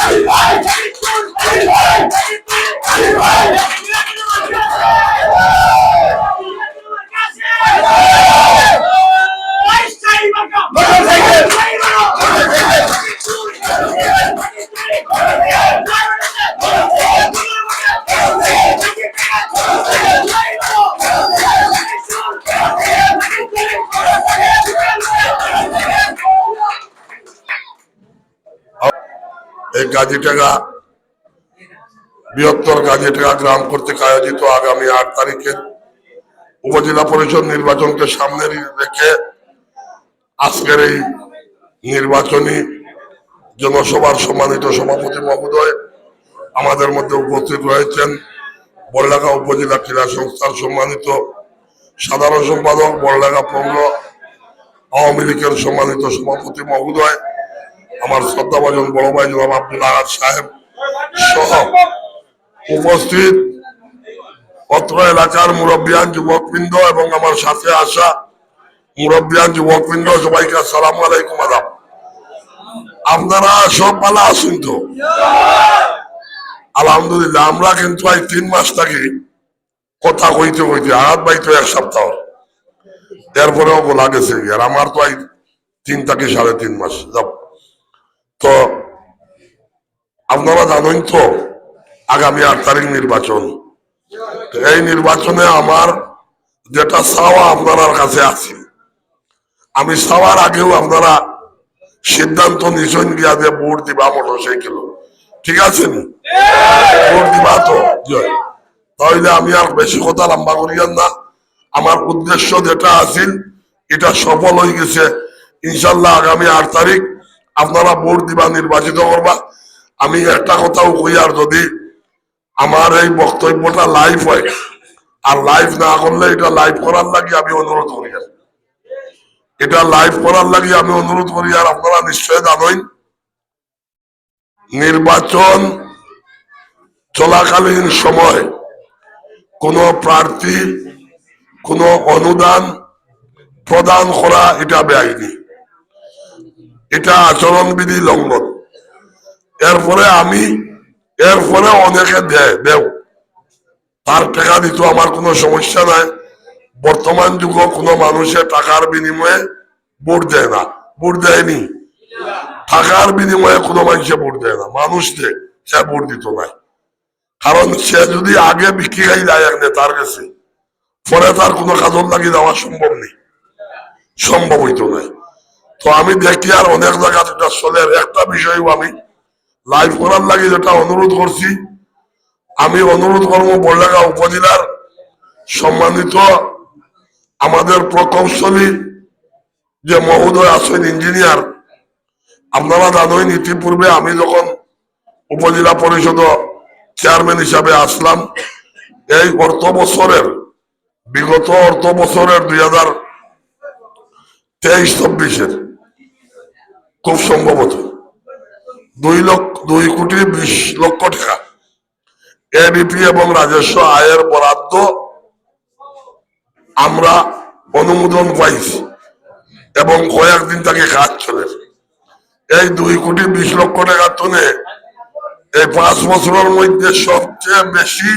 ভাই এই গাজীটাকা বৃহত্তর গাজীটাকা গ্রাম কর্তৃক আয়োজিত আগামী আট তারিখে উপজেলা পরিষদ নির্বাচনকে সামনে রেখে আজকের এই নির্বাচনী জনসভার সম্মানিত সভাপতি মহোদয় আমাদের মধ্যে উপস্থিত রয়েছেন। বড়লাগা উপজেলা ক্রীড়া সংস্থার সম্মানিত সাধারণ সম্পাদক, বড়লাগা পৌর আওয়ামী লীগের সম্মানিত সভাপতি মহোদয় আমার শ্রদ্ধাভাজন বড় ভাই জনাব আব্দুল আহাদ সাহেব সহ উপস্থিত অত্র এলাকার মুরব্বিয়ান যুবকবৃন্দ এবং আমার সাথে আসা মুরব্বিয়ান যুবকবৃন্দ, সবাইকে আসসালাম আলাইকুম আদাব আপনারা সব ভালো আছেন তো। আলহামদুলিল্লাহ, আমরা কিন্তু এই তিন মাস থাকি কথা কইতে কইতে, আহাত ভাই তো এক সপ্তাহ। এরপরেও বলা গেছে আর আমার তো এই তিন থেকে সাড়ে তিন মাস। যাব তো আপনারা জানেন তো আগামী আট তারিখ নির্বাচন। এই নির্বাচনে আমার যেটা চাওয়া আপনার কাছে আছে। আমি চাওয়ার আগেও আপনারা সিদ্ধান্ত নিছেন গিয়া যে ভোট দিবা মোটর সাইকেল ঠিক আছে ভোট দিবা তো তাহলে আমি আর বেশি কথা লম্বা করিয়ান না। আমার উদ্দেশ্য যেটা আছিল, এটা সফল হয়ে গেছে। ইনশাল্লাহ আগামী আট তারিখ আপনারা ভোট দিবা, নির্বাচিত করবা। আমি একটা কথাও কই, আর যদি আমার এই বক্তব্যটা লাইভ হয়, আর লাইভ না করলে এটা লাইভ করার লাগে আমি অনুরোধ করি আর। এটা লাইভ করার লাগে আমি অনুরোধ করি, আর আপনারা নিশ্চয় জানেন নির্বাচন চলাকালীন সময় কোন প্রার্থী, কোন অনুদান প্রদান করা এটা বেআইনি। এটা আচরণবিধি লঙ্ঘন। এরপরে আমি, এরপরে অনেকে দেয় দেও। তার টাকা দিত, আমার কোনো সমস্যা নাই। বর্তমান যুগ কোনো মানুষের টাকার বিনিময়ে ভোট দেয় না। ভোট দেয়নি। টাকার বিনিময়ে কোনো মানুষে ভোট দেয় না। মানুষ দেয় সে ভোট দিত নাই কারণ সে যদি আগে বিক্রি খাই যায় এক নেতার কাছে, পরে তার কোনো কাজল লাগিয়ে দেওয়া সম্ভব নেই। সম্ভব হইতো নাই তো আমি দেখি আর অনেক জায়গা এটা চলে একটা বিষয়ও আমি লাইভ করার লাগে যেটা অনুরোধ করছি। আমি অনুরোধ করব বড়লাগা উপজেলার সম্মানিত আমাদের প্রকৌশলী যে মহোদয় আছেন ইঞ্জিনিয়ার, আপনারা জানেন ইতিপূর্বে আমি যখন উপজেলা পরিষদ চেয়ারম্যান হিসাবে আসলাম, এই অর্থ বছরের, বিগত অর্থ বছরের দুই হাজার তেইশ চব্বিশের খুব সম্ভবত। দুই লক্ষ, দুই কোটি বিশ লক্ষ টাকা। এডিপি এবং রাজস্ব আয়ের বরাদ্দ আমরা অনুমোদন পাইছি এবং কয়েকদিন তাকে কাজ চলে। এই দুই কোটি বিশ লক্ষ টাকা তুলে এই পাঁচ বছরের মধ্যে সবচেয়ে বেশি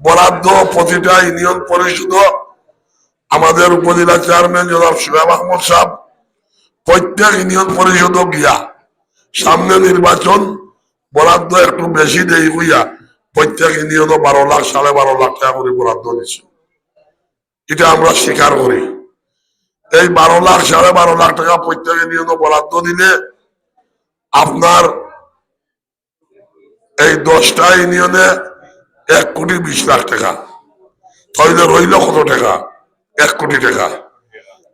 বরাদ্দ প্রতিটা ইউনিয়ন পরিষদ, আমাদের উপজেলা চেয়ারম্যান জনাব সুহেব আহমদ সাহেব প্রত্যেক ইউনিয়ন পরিষদ গিয়া, সামনে নির্বাচন বরাদ্দ একটু বেশি দেই হইয়া প্রত্যেক ইউনিয়ন বারো লাখ, সাড়ে বারো লাখ টাকা করে বরাদ্দ দিচ্ছে এটা আমরা স্বীকার করি। এই বারো লাখ, সাড়ে বারো লাখ টাকা প্রত্যেক ইউনিয়ন বরাদ্দ দিলে আপনার এই দশটা ইউনিয়নে এক কোটি বিশ লাখ টাকা তাহলে রইল কত টাকা? এক কোটি টাকা।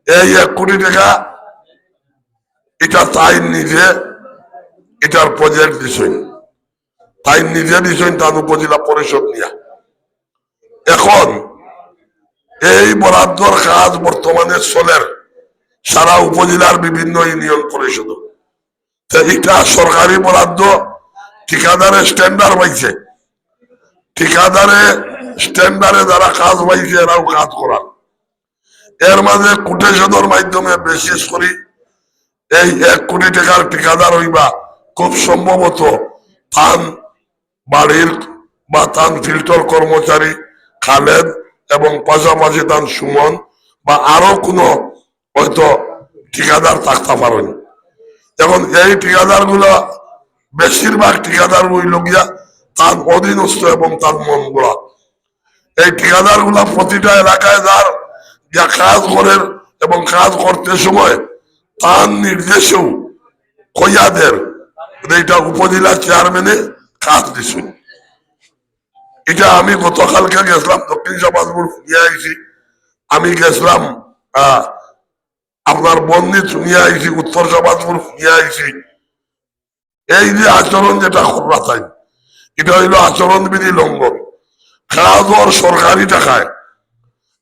এই এক কোটি টাকা এটা তাই নিজে, এটার প্রজেক্ট দিছেন। তাই নিজে দিছেন, তার উপজেলা পরিষদ নিয়া। এখন, এই বরাদ্দর কাজ বর্তমানে চলের। সারা উপজেলার বিভিন্ন ইউনিয়ন পরিষদ। এটা সরকারি বরাদ্দ ঠিকাদারে স্ট্যান্ডার্ড পাইছে। ঠিকাদারে স্ট্যান্ডার্ডে যারা কাজ পাইছে, এরাও কাজ করার। এর মাঝে কোটেশনের মাধ্যমে বিশেষ করি এই এক কোটি টাকার ঠিকাদার হইবা খুব সম্ভবত থান বাড়ির বা তান ফিল্টার কর্মচারী, খালেদ এবং পাশাপাশি তান সুমন বা আরও কোনো হয়তো ঠিকাদার থাকতে পারেন। এখন এই ঠিকাদারগুলা বেশিরভাগ ঠিকাদার হইল গিয়া তার অধীনস্থ এবং তার মন গোড়া এই ঠিকাদারগুলা প্রতিটা এলাকায় যার যা কাজ করেন এবং কাজ করতে সময় তার নির্দেশেও কইয়াদের এইটা উপজেলা চেয়ারম্যানে কাজ দিছেন এটা আমি গতকালকে গেছিলাম, দক্ষিণ চাপাতপুর নিয়ে আইছি আমি গেছিলাম আপনার বন্দি নিয়ে আইছি উত্তর চাপাতপুর নিয়ে আইছি এই যে আচরণ যেটা করা তাই, এটা হইল আচরণ বিধি লঙ্ঘন। কাজর সরকারি টাকায়।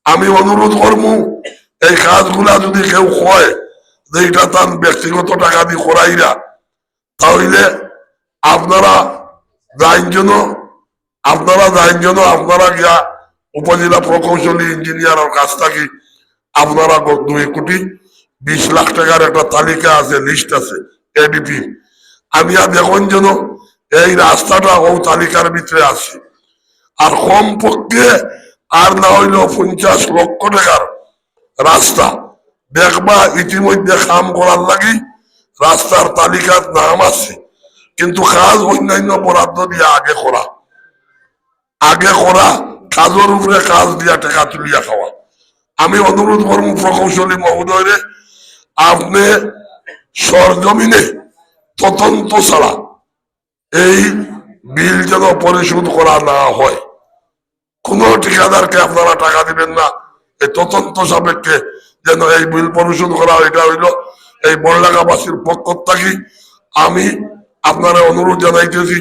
আমি অনুরোধ করব, এই কাজগুলা যদি কেউ হয় যে এটা তার ব্যক্তিগত টাকা দিয়ে করাইরা তাহলে আপনারা যাইন জন্য, আপনারা যাইন জন্য আপনারা গিয়া উপজেলা প্রকৌশলী ইঞ্জিনিয়ারের কাছ থেকে আপনারা দুই কোটি বিশ লাখ টাকার একটা তালিকা আছে লিস্ট আছে এডিপি আমি আর দেখুন যেন এই রাস্তাটা ও তালিকার ভিতরে আছে। আর কম পক্ষে আর না হইলেও পঞ্চাশ লক্ষ টাকার রাস্তা। দেখবা ইতিমধ্যে কাম করার লাগি রাস্তার তালিকার নাম আছে। কিন্তু কাজ অন্যান্য বরাদ্দ দিয়ে আগে করা। আগে করা, কাজের উপরে কাজ দিয়া টাকা তুলিয়া খাওয়া। আমি অনুরোধ করব প্রকৌশলী মহোদয়রে, আপনি সরজমিনে তদন্ত ছাড়া এই বিল যেন পরিশোধ করা না হয়। কোন ঠিকাদারকে আপনারা টাকা দিবেন না। এই তদন্ত সাপেক্ষে যেন এই বিল পরিশোধ করা এটা হইল এই বড়লাগাবাসীর পক্ষ থেকে আমি আপনারা অনুরোধ জানাইতেছি,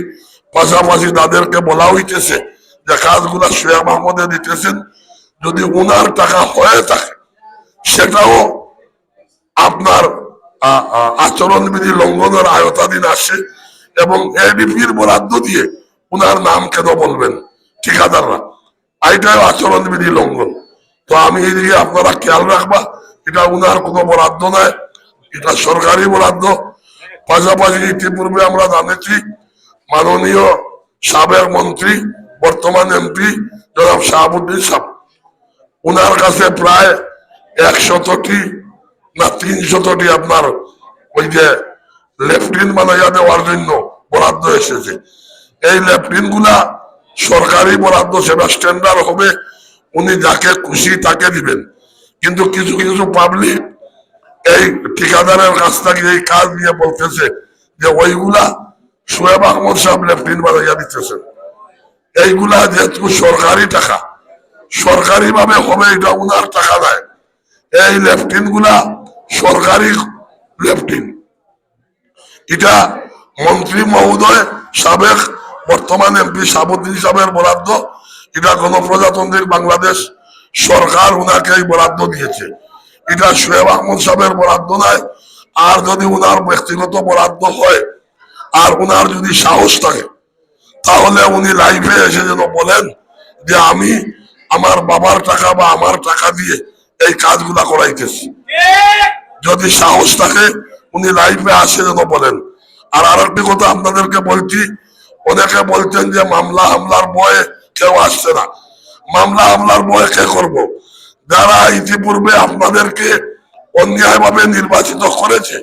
পাশাপাশি তাদেরকে বলা হইতেছে যে কাজগুলা শেখ মাহমুদে দিতেছেন, যদি উনার টাকা হয়ে থাকে, সেটাও আপনার আচরণবিধি লঙ্ঘনের আয়তাধীন আসে এবং এডিপির বরাদ্দ দিয়ে উনার নাম কেন বলবেন? ঠিকাদাররা, এইটাও আচরণবিধি লঙ্ঘন। তো আমি এইদিকে আপনারা খেয়াল রাখবা, এটা উনার কোনো বরাদ্দ নয়, এটা সরকারি বরাদ্দ। পাশাপাশি ইতিপূর্বে আমরা জানেছি, মাননীয় সাবেক মন্ত্রী, বর্তমান এমপি জনাব শাহাবুদ্দিন সাহ উনার কাছে প্রায় একশতটি না তিনশতটি আপনার ওই যে লেফটিন বানাইয়া দেওয়ার জন্য বরাদ্দ এসেছে। এই লেফটিনগুলা সরকারি বরাদ্দ সেটা স্ট্যান্ডার্ড হবে উনি যাকে খুশি তাকে দিবেন। কিন্তু কিছু কিছু পাবলিক এই ঠিকাদারের কাছ থেকে এই কাজ নিয়ে বলতেছে যে ওইগুলা সোয়েব আহমদ সাহেব লেফটিন বানাইয়া দিতেছেন। এইগুলা যেহেতু সরকারি টাকা সরকারি ভাবে হবে, এটা উনার টাকা দেয়। এই লেফটিনগুলা সরকারি লেফটিন। এটা মন্ত্রী মহোদয় সাবেক বর্তমান এমপি সাবুদ্দিন সাহেবের বরাদ্দ এটা গণপ্রজাতান্ত্রিক বাংলাদেশ সরকার ওনাকে এই বরাদ্দ দিয়েছে। এটা শোয়েব আহমদ সাহেবের বরাদ্দ নয়। আর যদি উনার ব্যক্তিগত বরাদ্দ হয়, আর ওনার যদি সাহস থাকে, তাহলে উনি লাইফে এসে যেন বলেন যে আমি আমার বাবার টাকা বা আমার টাকা দিয়ে এই কাজগুলা করাইতেছি। যদি সাহস থাকে, উনি লাইফে আসে যেন বলেন। আর আরেকটি কথা আপনাদেরকে বলছি, অনেকে বলছেন যে মামলা হামলার বয়ে কেউ আসছে না। মামলা হামলার বয়ে কে করব? যারা ইতিপূর্বে আপনাদেরকে অন্যায়ভাবে নির্বাচিত করেছে,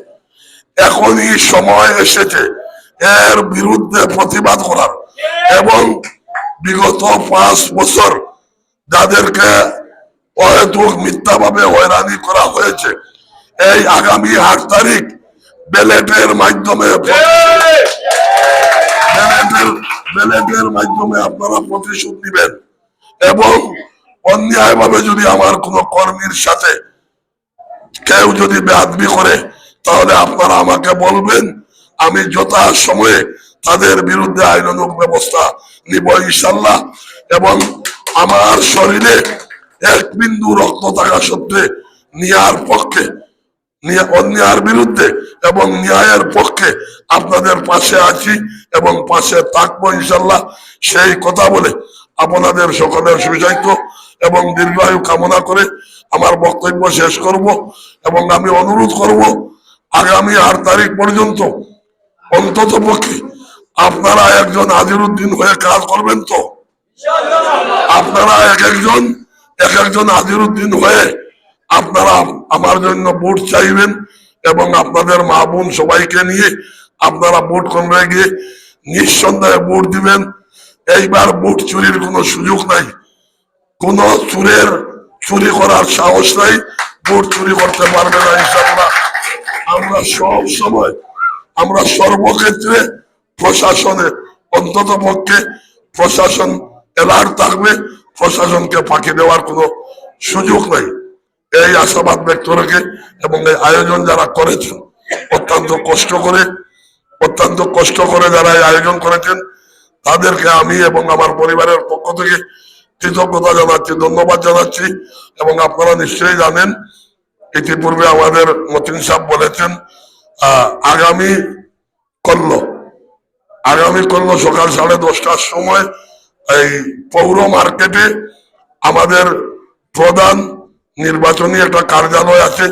এখনই সময় এসেছে এর বিরুদ্ধে প্রতিবাদ করার। এবং বিগত পাঁচ বছর যাদেরকে অহেতুক মিথ্যাভাবে হয়রানি করা হয়েছে, এই আগামী আট তারিখ ব্যালেটের মাধ্যমে ব্যালেটের মাধ্যমে আপনারা প্রতিশোধ নিবেন। এবং অন্যায়ভাবে যদি আমার কোনো কর্মীর সাথে কেউ যদি বেআদবি করে, তাহলে আপনারা আমাকে বলবেন, আমি যথা সময়ে তাদের বিরুদ্ধে আইনানুক ব্যবস্থা নিব ইনশাল্লাহ এবং আমার শরীরে এক বিন্দু রক্ত থাকা সত্ত্বে নিয়ার পক্ষে অন্যায়ের বিরুদ্ধে এবং ন্যায়ের পক্ষে আপনাদের পাশে আছি এবং পাশে থাকব ইনশাল্লাহ সেই কথা বলে আপনাদের সকলের সুস্বাস্থ্য এবং দীর্ঘায়ু কামনা করে আমার বক্তব্য শেষ করব এবং আমি অনুরোধ করব, আগামী আট তারিখ পর্যন্ত অন্তত পক্ষে আপনারা একজন আজিরুদ্দিন হয়ে কাজ করবেন তো? আপনারা এক একজন এক একজন আজিরুদ্দিন হয়ে আপনারা আমার জন্য ভোট চাইবেন এবং আপনাদের মা বোন সবাইকে নিয়ে আপনারা ভোট কেন্দ্রে গিয়ে নিঃসন্দেহে ভোট দিবেন। এইবার ভোট চুরির কোনো সুযোগ নাই। কোন চুরের চুরি করার সাহস নাই। ভোট চুরি করতে পারবে না ইনশাল্লাহ আমরা সব সময়, আমরা সর্বক্ষেত্রে প্রশাসনে, অন্তত পক্ষে প্রশাসন এলার থাকবে। প্রশাসনকে ফাঁকি দেওয়ার কোনো সুযোগ নাই। এই আশাবাদ ব্যক্ত রেখে এবং এই আয়োজন যারা করেছেন, অত্যন্ত কষ্ট করে, অত্যন্ত কষ্ট করে যারা এই আয়োজন করেছেন, তাদেরকে আমি এবং আমার পরিবারের পক্ষ থেকে কৃতজ্ঞতা জানাচ্ছি, ধন্যবাদ জানাচ্ছি এবং আপনারা নিশ্চয়ই জানেন, ইতিপূর্বে আমাদের মতিন সাহেব বলেছেন আগামী করল আগামী করল সকাল সাড়ে দশটার সময় এই পৌর মার্কেটে আমাদের প্রধান নির্বাচনী একটা কার্যালয় আছে,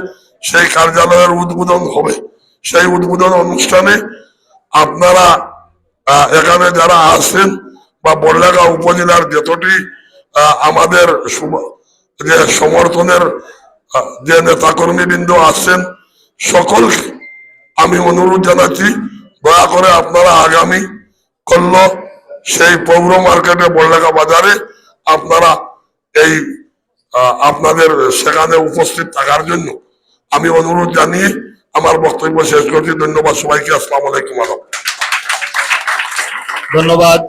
সেই কার্যালয়ের উদ্বোধন হবে। সেই উদ্বোধন অনুষ্ঠানে আপনারা এখানে যারা আছেন বা বড়লাগা উপজেলার যতটি আমাদের যে সমর্থনের যে নেতাকর্মী বৃন্দ আছেন সকলকে আমি অনুরোধ জানাচ্ছি, দয়া করে আপনারা আগামী করল সেই পৌর মার্কেটে বড়লেখা বাজারে আপনারা এই আপনাদের সেখানে উপস্থিত থাকার জন্য আমি অনুরোধ জানিয়ে আমার বক্তব্য শেষ করছি। ধন্যবাদ সবাইকে। আসসালাম আলাইকুম ধন্যবাদ।